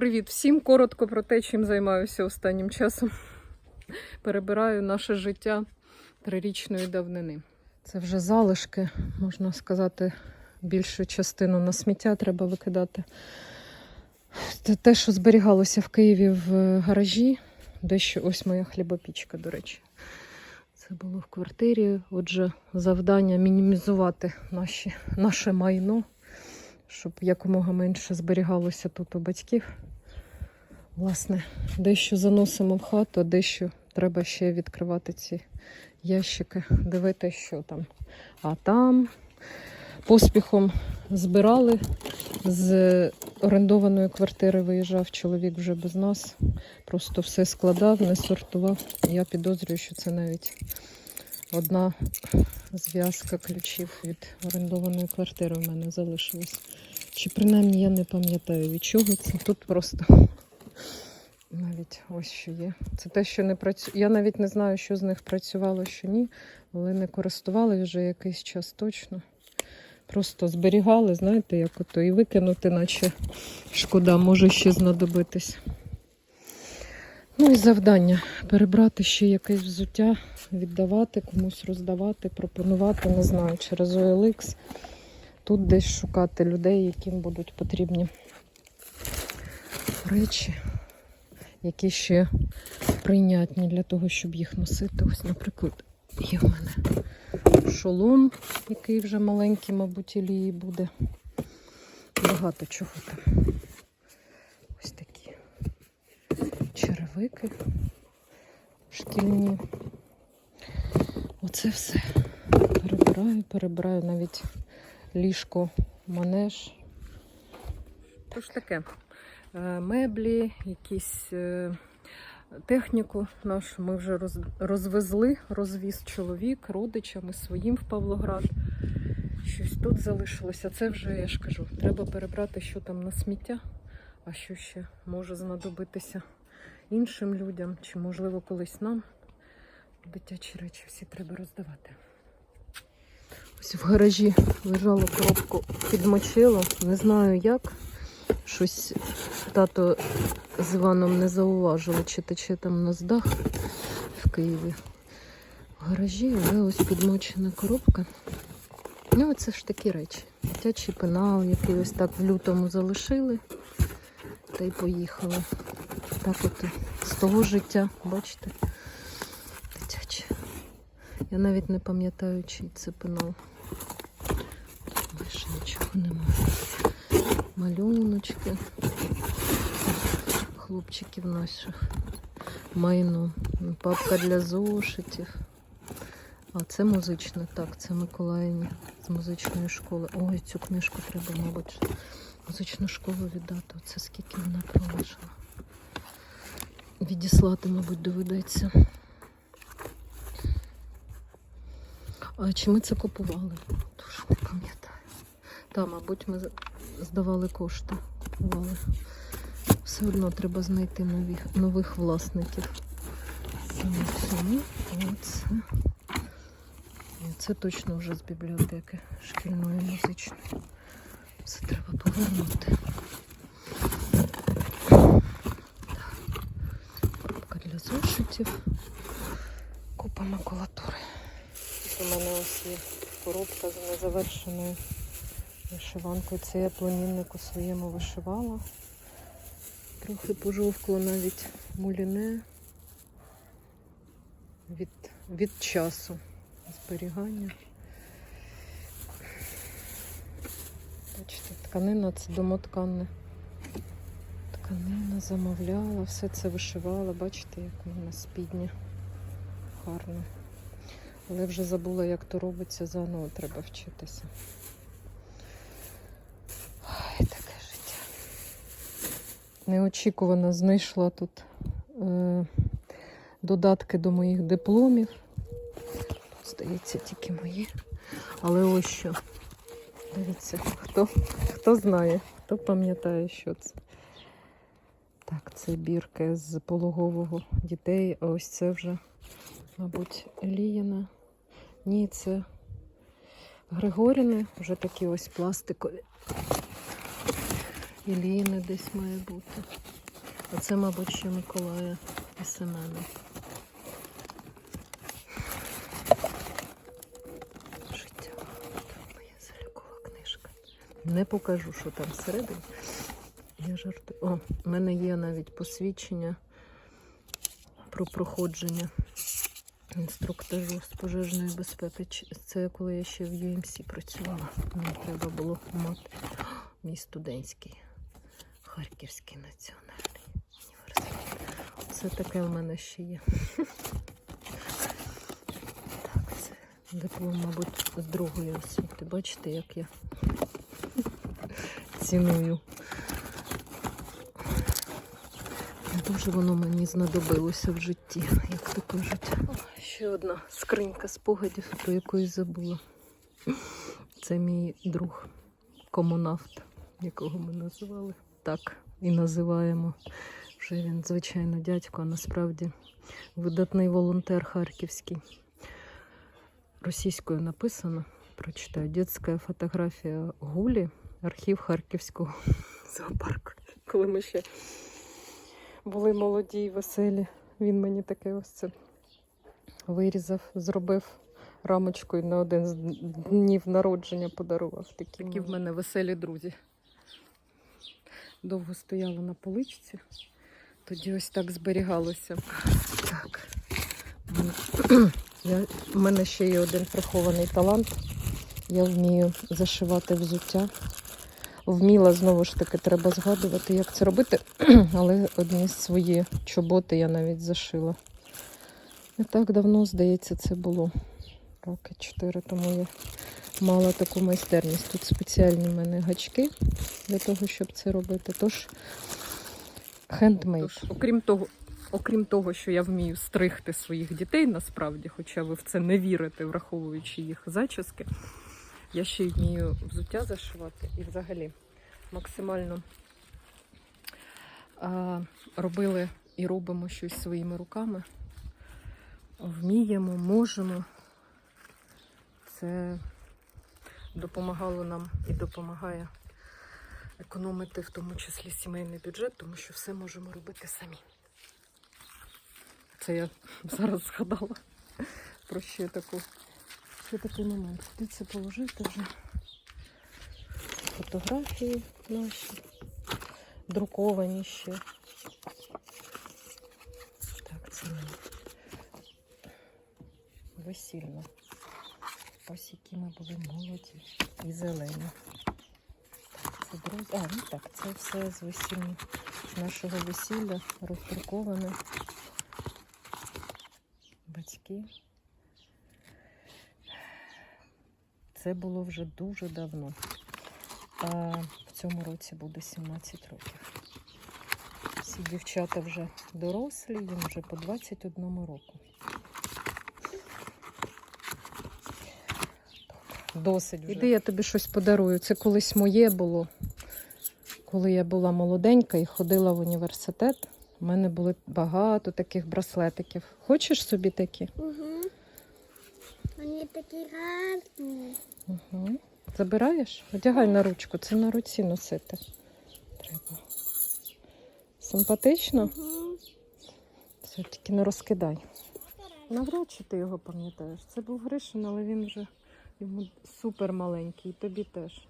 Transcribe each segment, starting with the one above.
Привіт всім! Коротко про те, чим займаюся останнім часом. Перебираю наше життя трирічної давнини. Це вже залишки, можна сказати, більшу частину на сміття треба викидати. Те, що зберігалося в Києві в гаражі, дещо ось моя хлібопічка, до речі. Це було в квартирі. Отже, завдання мінімізувати наші, наше майно, щоб якомога менше зберігалося тут у батьків. Власне, дещо заносимо в хату, дещо треба ще відкривати ці ящики, дивитися, що там. А там поспіхом збирали. З орендованої квартири виїжджав чоловік вже без нас. Просто все складав, не сортував. Я підозрюю, що це навіть одна зв'язка ключів від орендованої квартири в мене залишилась. Чи принаймні я не пам'ятаю від чого це. Тут просто навіть ось що є. Це те, що не працює. Я навіть не знаю, що з них працювало, що ні, але не користували вже якийсь час точно. Просто зберігали, знаєте, як ото і викинути, наче шкода, може ще знадобитись. Ну і завдання перебрати ще якесь взуття, віддавати, комусь роздавати, пропонувати, не знаю, через OLX. Тут десь шукати людей, яким будуть потрібні речі, які ще прийнятні для того, щоб їх носити. Ось, наприклад, є в мене шолом, який вже маленький, мабуть, Ілії буде. Багато чого там. Ось такі черевики шкільні. Оце все. Перебираю, перебираю навіть ліжко, манеж. Тож таке. Е, Меблі, якісь е, техніку нашу ми вже розвезли, розвіз чоловік родичами своїм в Павлоград. Щось тут залишилося. Це вже, я ж кажу, треба перебрати, що там на сміття, а що ще може знадобитися іншим людям, чи, можливо, колись нам. Дитячі речі всі треба роздавати. Ось в гаражі лежала коробку, підмочила. Не знаю як. Щось тато з Іваном не зауважили, чи тече там у нас дах в Києві. В гаражі, але ось підмочена коробка. Ну, це ж такі речі. Дитячий пенал, який ось так в лютому залишили. Та й поїхали. Так от з того життя, бачите, дитяче. Я навіть не пам'ятаю, чий це пенал. Майже нічого немає. Малюночки. Хлопчиків наших. Майно. Папка для зошитів. А це музичне, так, це Миколаївні з музичної школи. Ой, цю книжку треба, мабуть, музичну школу віддати. Оце скільки вона пролежала. Відіслати, мабуть, доведеться. А чи ми це купували? Тож не пам'ятаю. Та, мабуть, ми здавали кошти, купували. Все одно треба знайти нових, нових власників. Оце. Це точно вже з бібліотеки шкільної музичної. Це треба повернути. Папка для зошитів. Купа макулатури. У мене ось є коробка з незавершеною вишиванкою. Це я племіннику своєму вишивала. Трохи пожовкло навіть муліне від, від часу зберігання. Бачите, тканина це домотканне. Тканина замовляла, все це вишивала. Бачите, як вона спідня. Гарно. Але вже забула, як то робиться, заново треба вчитися. Ой, таке життя. Неочікувано знайшла тут е, додатки до моїх дипломів. Здається, тільки мої. Але ось що. Дивіться, хто, хто знає, хто пам'ятає, що це. Так, це бірки з пологового дітей, а ось це вже, мабуть, Ліїна. Ні, це Григоріни, вже такі ось пластикові. Іліни десь має бути. А це, мабуть, ще Миколая і Семена. Життя. Там моя залюкова книжка. Не покажу, що там всередині. Я жартую. О, в мене є навіть посвідчення про проходження інструктажу з пожежної безпеки. Це коли я ще в UMC працювала. Мені треба було мати мій студентський Харківський національний університет. Це таке в мене ще є. Так, це диплом, мабуть, з другої освіти. Бачите, як я ціную. Дуже воно мені знадобилося в житті, як то кажуть. Ще одна скринька спогадів, про яку я забула. Це мій друг, комунавт, якого ми називали так і називаємо. Вже він, звичайно, дядько, а насправді видатний волонтер харківський. Російською написано, прочитаю, дитяча фотографія Гулі, архів Харківського зоопарку. Коли ми ще були молоді і веселі. Він мені таке ось це вирізав, зробив рамочку і на один з днів народження подарував. Такі, Такі в мене веселі друзі. Довго стояла на поличці, тоді ось так зберігалося. Так. Я, у мене ще є один прихований талант. Я вмію зашивати взуття. Вміла знову ж таки, треба згадувати, як це робити. Але одні свої чоботи я навіть зашила. Не так давно, здається, це було роки 4, тому я мала таку майстерність. Тут спеціальні в мене гачки для того, щоб це робити. Тож хендмейд. Тож, окрім того, окрім того, що я вмію стригти своїх дітей, насправді, хоча ви в це не вірите, враховуючи їх зачіски, я ще й вмію взуття зашивати і взагалі максимально а, робили і робимо щось своїми руками. Вміємо, можемо. Це допомагало нам і допомагає економити в тому числі сімейний бюджет, тому що все можемо робити самі. Це я зараз згадала про ще таку ще такий момент. Куди це положити вже? Фотографії наші, друковані ще. Так, це весільно. Ось які ми були молоді і зелені. Це друзі. А, ну так, це все з весілля нашого весілля роздруковане. Батьки. Це було вже дуже давно. А в цьому році буде 17 років. Всі дівчата вже дорослі, їм вже по 21 року. Досить вже. Іди, я тобі щось подарую. Це колись моє було. Коли я була молоденька і ходила в університет, у мене було багато таких браслетиків. Хочеш собі такі? Угу. Вони такі гарні. Угу. Забираєш? Одягай на ручку, це на руці носити. Треба. Симпатично? Угу. Все, тільки не розкидай. Навряд чи ти його пам'ятаєш. Це був Гришин, але він вже йому супер маленький. І тобі теж.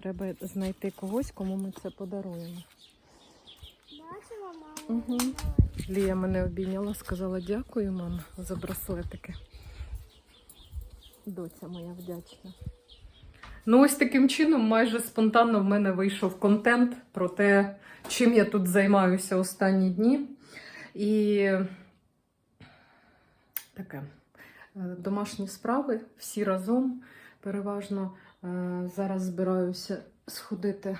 Треба знайти когось, кому ми це подаруємо. Мгм. Лія мене обійняла, сказала дякую, мама, за браслетики. Доця моя вдячна. Ну, ось таким чином, майже спонтанно в мене вийшов контент про те, чим я тут займаюся останні дні. І таке. Е, Домашні справи всі разом. Переважно е, зараз збираюся сходити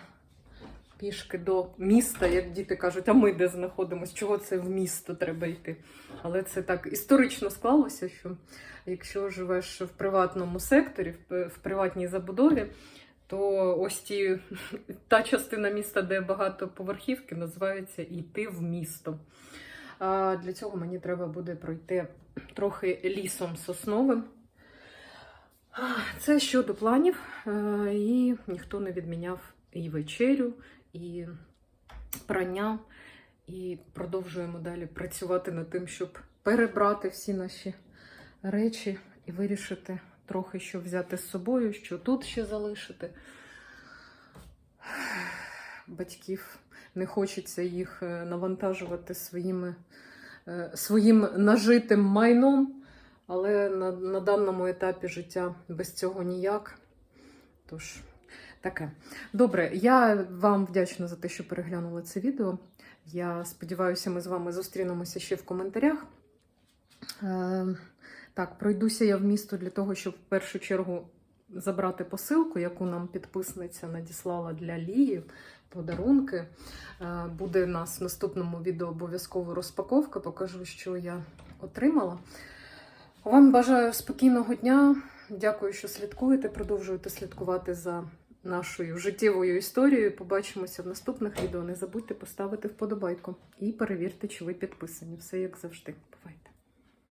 пішки до міста, як діти кажуть, а ми де знаходимося, чого це в місто треба йти. Але це так історично склалося, що якщо живеш в приватному секторі, в приватній забудові, то ось ті, та частина міста, де багато поверхівки, називається Йти в місто. Для цього мені треба буде пройти трохи лісом сосновим. Це щодо планів, е, і ніхто не відміняв і вечерю, і прання, І продовжуємо далі працювати над тим, щоб перебрати всі наші речі і вирішити трохи, що взяти з собою, що тут ще залишити. Батьків не хочеться їх е, навантажувати своїми, е, своїм нажитим майном, але на, на даному етапі життя без цього ніяк. Тож, таке. Добре, я вам вдячна за те, що переглянули це відео. Я сподіваюся, ми з вами зустрінемося ще в коментарях. Е, так, пройдуся я в місто для того, щоб в першу чергу забрати посилку, яку нам підписниця надіслала для Лії. Подарунки. Е, Буде у нас в наступному відео обов'язково розпаковка. Покажу, що я отримала. Вам бажаю спокійного дня. Дякую, що слідкуєте. Продовжуєте слідкувати за нашою життєвою історією. Побачимося в наступних відео. Не забудьте поставити вподобайку і перевірте, чи ви підписані. Все як завжди.